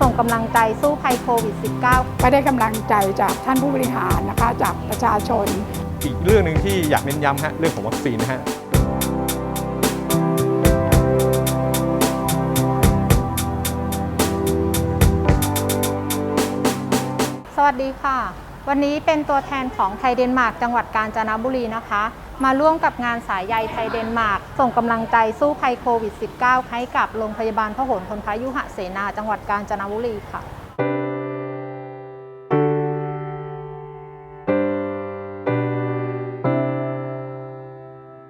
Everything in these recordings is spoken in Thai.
ส่งกำลังใจสู้ภัยโควิด -19 ก็ได้กำลังใจจากท่านผู้บริหารนะคะ จากประชาชน อีกเรื่องหนึ่งที่อยากเน้นย้ำฮะเรื่องของวัคซีนนะฮะสวัสดีค่ะ วันนี้เป็นตัวแทนของไทยเดนมาร์กจังหวัดกาญจนบุรีนะคะ มาร่วมกับงานสายใยไทยเดนมาร์กส่งกำลังใจสู้ภัยโควิด -19 ให้กับโรงพยาบาลพหลพลพยุหะเสนาจังหวัดกาญจนบุรีค่ะ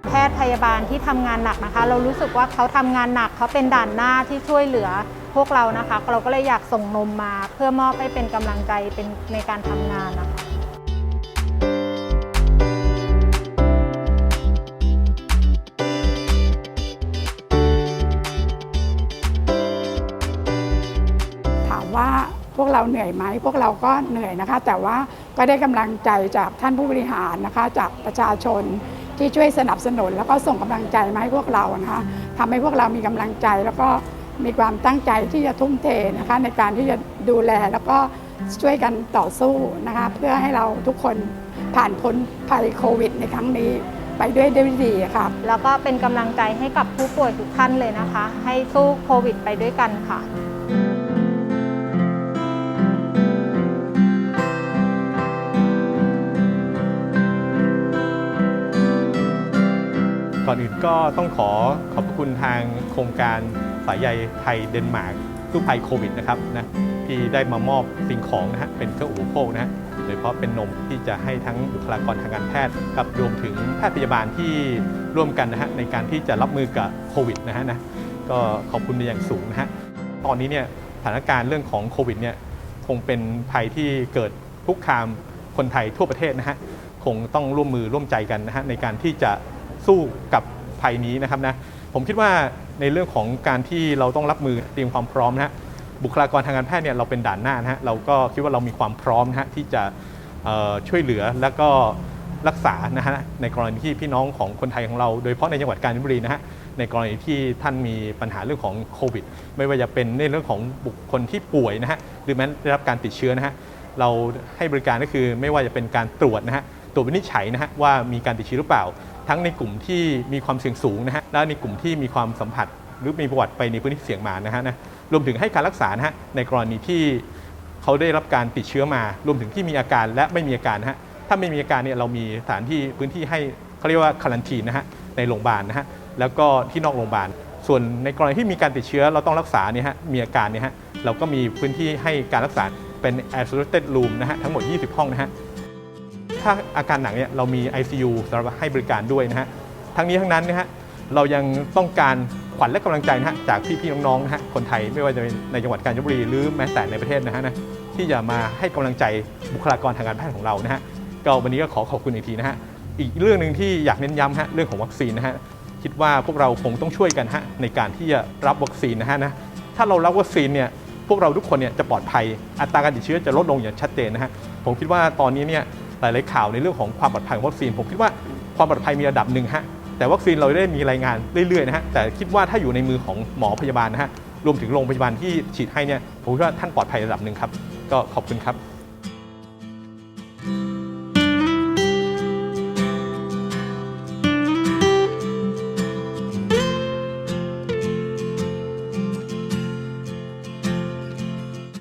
แพทย์พยาบาลที่ทำงานหนักนะคะ เรารู้สึกว่าเขาทำงานหนักเขาเป็นด่านหน้าที่ช่วยเหลือ พวกเรานะคะ เราก็เลยอยากส่งนมมาเพื่อมอบให้เป็นกำลังใจเป็นในการทำงานนะคะถามว่าพวกเราเหนื่อยไหมพวกเราก็เหนื่อยนะคะ แต่ว่าก็ได้กำลังใจจากท่านผู้บริหารนะคะ จากประชาชนที่ช่วยสนับสนุน แล้วก็ส่งกำลังใจมาให้พวกเรานะคะทำให้พวกเรามีกำลังใจแล้วก็ มีความตั้งใจที่จะทุ่มเทนะคะในการที่จะดูแลแล้วก็ช่วยกันต่อสู้นะคะเพื่อให้เราทุกคนผ่านพ้นภัยโควิด ในครั้งนี้ไปด้วยด้วยดีค่ะ แล้วก็เป็นกำลังใจให้กับผู้ป่วยทุกท่านเลยนะคะ ให้สู้โควิด ไปด้วยกันค่ะ ก่อนอื่นก็ต้องขอขอบพระคุณทางโครงการสายใยไทยเดนมาร์กสู้ภัยโควิดนะครับนะที่ได้มามอบสิ่งของนะฮะเป็นเครื่องอุปโภคนะฮะโดยเฉพาะเป็นนมที่จะให้ทั้งบุคลากรทางการแพทย์ กับรวมถึงแพทย์พยาบาลที่ร่วมกันนะฮะในการที่จะรับมือกับโควิดนะฮะนะก็ขอบคุณเป็นอย่างสูงนะฮะตอนนี้เนี่ยสถานการณ์เรื่องของโควิดเนี่ยคงเป็นภัยที่เกิดคุกคามคนไทยทั่วประเทศนะฮะคงต้องร่วมมือร่วมใจกันนะฮะในการที่จะ สู้กับภัยนี้นะครับนะผมคิดว่าในเรื่องของการที่เราต้องรับมือเตรียมความพร้อมนะฮะบุคลากรทางการแพทย์เนี่ยเราเป็นด่านหน้านะฮะเราก็คิดว่าเรามีความพร้อมนะฮะที่จะช่วยเหลือแล้วก็รักษานะฮะในกรณีที่พี่น้องของคนไทยของเรา โดยเฉพาะในจังหวัดกาญจนบุรีนะฮะในกรณีที่ท่านมีปัญหาเรื่องของโควิด ไม่ว่าจะเป็นในเรื่องของบุคคลที่ป่วยนะฮะหรือแม้ได้รับการติดเชื้อนะฮะเราให้บริการก็คือไม่ว่าจะเป็นการตรวจนะฮะ ตรวจวินิจฉัยนะฮะว่ามีการติดเชื้อหรือเปล่า ทั้งในกลุ่มที่มีความเสี่ยงสูงนะฮะและในกลุ่มที่มีความสัมผัส หรือมีประวัติไปในพื้นที่เสี่ยงมานะฮะนะรวมถึงให้การรักษานะฮะในกรณีที่เขาได้รับการติดเชื้อมา รวมถึงที่มีอาการและไม่มีอาการนะฮะถ้าไม่มีอาการเนี่ยเรามีสถานที่พื้นที่ให้เขาเรียกว่าคารันทีนนะฮะในโรงพยาบาลนะฮะแล้วก็ที่นอกโรงพยาบาล ส่วนในกรณีที่มีการติดเชื้อเราต้องรักษาเนี่ยฮะมีอาการเนี่ยฮะเราก็มีพื้นที่ให้การรักษาเป็น isolated room นะฮะทั้งหมด 20 ห้องนะฮะ ถ้าอาการหนักเนี่ยเรามี ICU สำหรับให้บริการด้วยนะฮะทั้งนี้ทั้งนั้นนะฮะเรายังต้องการขวัญและกำลังใจนะฮะจากพี่ๆน้องๆนะฮะคนไทยไม่ว่าจะเป็นในจังหวัดกาญจนบุรีหรือแม้แต่ในประเทศนะฮะนะที่จะมาให้กำลังใจบุคลากรทางการแพทย์ของเรานะฮะก็วันนี้ก็ขอขอบคุณอีกทีนะฮะอีกเรื่องหนึ่งที่อยากเน้นย้ำฮะเรื่องของวัคซีนนะฮะคิดว่าพวกเราคงต้องช่วยกันฮะในการที่จะรับวัคซีนนะฮะนะถ้าเรารับวัคซีนเนี่ยพวกเราทุกคนเนี่ยจะปลอดภัยอัตราการติดเชื้อจะลดลงอย่างชัดเจนนะฮะผมคิดว่าตอนนี้เนี่ย หลายๆข่าวในเรื่องของความปลอดภัยของวัคซีน ผมคิดว่าความปลอดภัยมีระดับหนึ่งฮะแต่วัคซีนเราได้มีรายงานเรื่อยๆนะฮะแต่คิดว่าถ้าอยู่ในมือของหมอพยาบาลนะฮะรวมถึงโรงพยาบาลที่ฉีดให้เนี่ยผมคิดว่าท่านปลอดภัยระดับหนึ่งครับ ก็ขอบคุณครับ